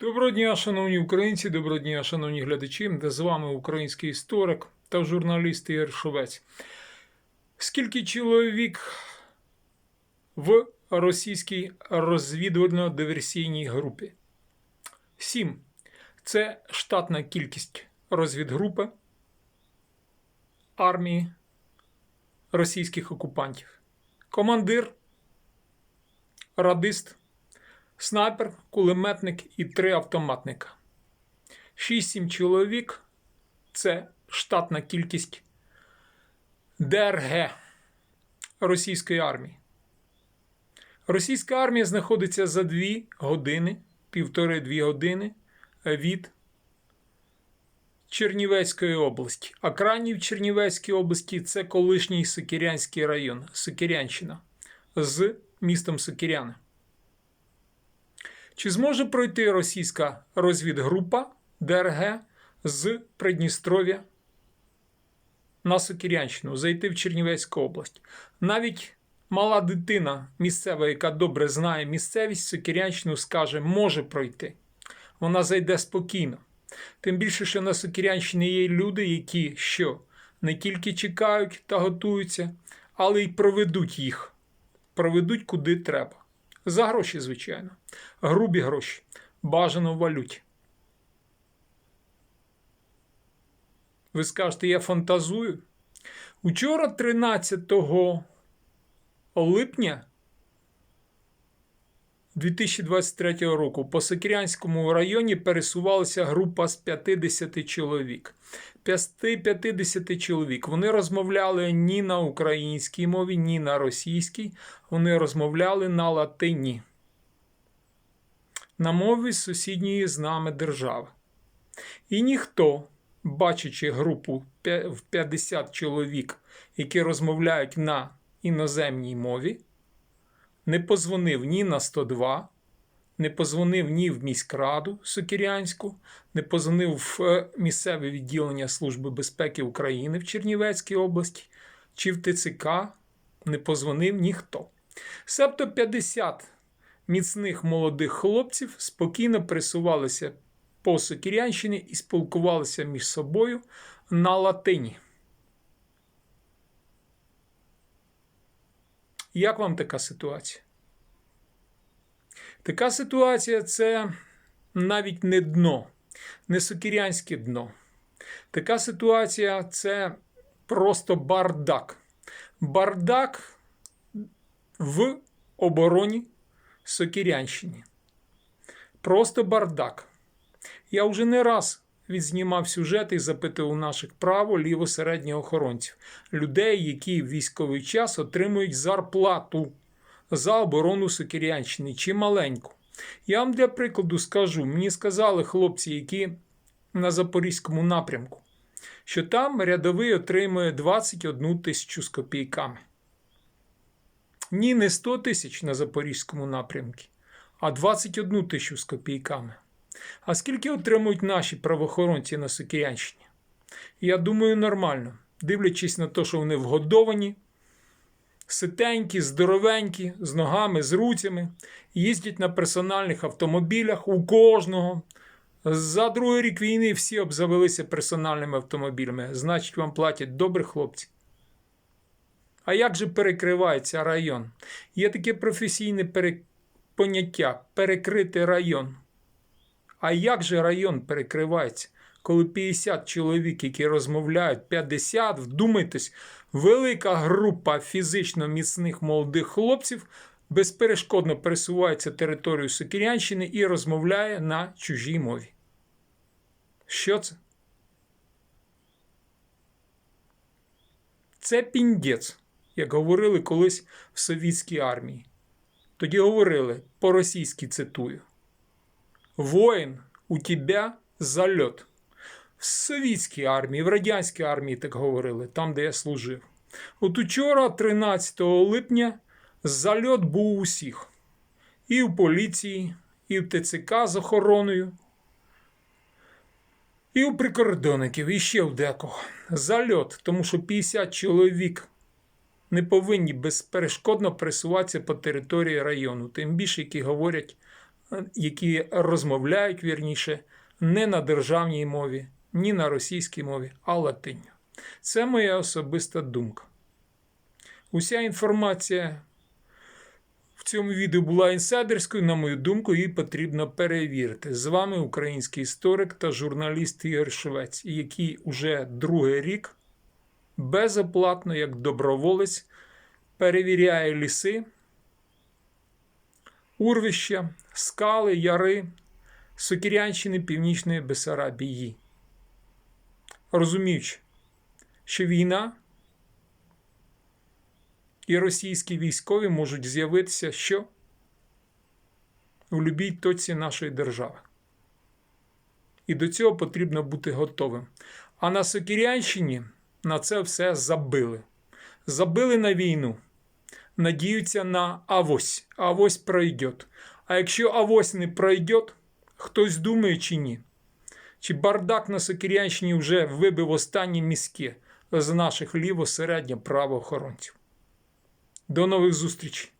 Доброго дня, шановні українці, доброго дня, шановні глядачі. З вами український історик та журналіст Ігор Шовець. Скільки чоловік в російській розвідувально-диверсійній групі? Сім. Це штатна кількість розвідгрупи армії російських окупантів. Командир, радист, снайпер, кулеметник і три автоматника. 6-7 чоловік це штатна кількість ДРГ російської армії. Російська армія знаходиться за 2 години, півтори-дві години від Чернівецької області. А крайній в Чернівецькій області це колишній Сокирянський район, Сокирянщина з містом Сокиряни. Чи зможе пройти російська розвідгрупа ДРГ з Придністров'я на Сокирянщину, зайти в Чернівецьку область? Навіть мала дитина місцева, яка добре знає місцевість, Сокирянщину скаже, може пройти. Вона зайде спокійно. Тим більше, що на Сокирянщині є люди, які що не тільки чекають та готуються, але й проведуть їх, проведуть куди треба. За гроші, звичайно. Грубі гроші. Бажано в валюті. Ви скажете, я фантазую. Учора, 13 липня 2023 року, по Сокирянському районі пересувалася група з 50 чоловік. 50 чоловік. Вони розмовляли ні на українській мові, ні на російській. Вони розмовляли на латині. На мові сусідньої з нами держави. І ніхто, бачачи групу в 50 чоловік, які розмовляють на іноземній мові, не позвонив ні на 102, не позвонив ні в міськраду Сокирянську, не позвонив в е, місцеве відділення Служби безпеки України в Чернівецькій області чи в ТЦК, не позвонив ніхто. Себто 50 міцних молодих хлопців спокійно пересувалися по Сокирянщині і спілкувалися між собою на латині. Як вам така ситуація? Така ситуація це навіть не дно, не сокирянське дно. Така ситуація це просто бардак. Бардак в обороні Сокирянщини. Просто бардак. Я вже не раз відзнімав сюжети і запитував наших право, ліво охоронців, людей, які в військовий час отримують зарплату за оборону Сокирянщини чи маленьку. Я вам для прикладу скажу: мені сказали хлопці, які на Запорізькому напрямку, що там рядовий отримує 21 тисячу з копійками. Ні, не 100 тисяч на Запорізькому напрямку, а 21 тисячу з копійками. А скільки отримують наші правоохоронці на Сокирянщині? Я думаю, нормально, дивлячись на те, що вони вгодовані, ситенькі, здоровенькі, з ногами, з руцями, їздять на персональних автомобілях у кожного. За другий рік війни всі обзавелися персональними автомобілями. Значить, вам платять добрі хлопці. А як же перекривається район? Є таке професійне пере... поняття перекрити район. А як же район перекривається, коли 50 чоловік, які розмовляють, 50, вдумайтесь, велика група фізично міцних молодих хлопців безперешкодно пересувається територією Сокирянщини і розмовляє на чужій мові. Що це? Це піндець, як говорили колись в совітській армії. Тоді говорили по-російськи цитую. Воїн, у тебе зальот. В совітській армії, в радянській армії так говорили, там, де я служив. От учора, 13 липня, зальот був усіх. І в поліції, і в ТЦК з охороною, і у прикордонників, і ще в декого. Зальот, тому що 50 чоловік не повинні безперешкодно пересуватися по території району, тим більше, які говорять які розмовляють вірніше не на державній мові, ні на російській мові, а латинню. Це моя особиста думка. Уся інформація в цьому відео була інсайдерською, на мою думку, її потрібно перевірити. З вами український історик та журналіст Ігор Швець, який уже другий рік безоплатно, як доброволець, перевіряє ліси, урвища, скали, яри, Сокірянщини Північної Бесарабії. Розуміючи, що війна і російські військові можуть з'явитися що? У будь-якій точці нашої держави. І до цього потрібно бути готовим. А на Сокірянщині на це все забили. Забили на війну. Надіються на авось. Авось пройде. А якщо авось не пройде, хтось думає чи ні? Чи бардак на Сокирянщині вже вибив останні мізки з наших ліво-середньо правоохоронців? До нових зустрічей!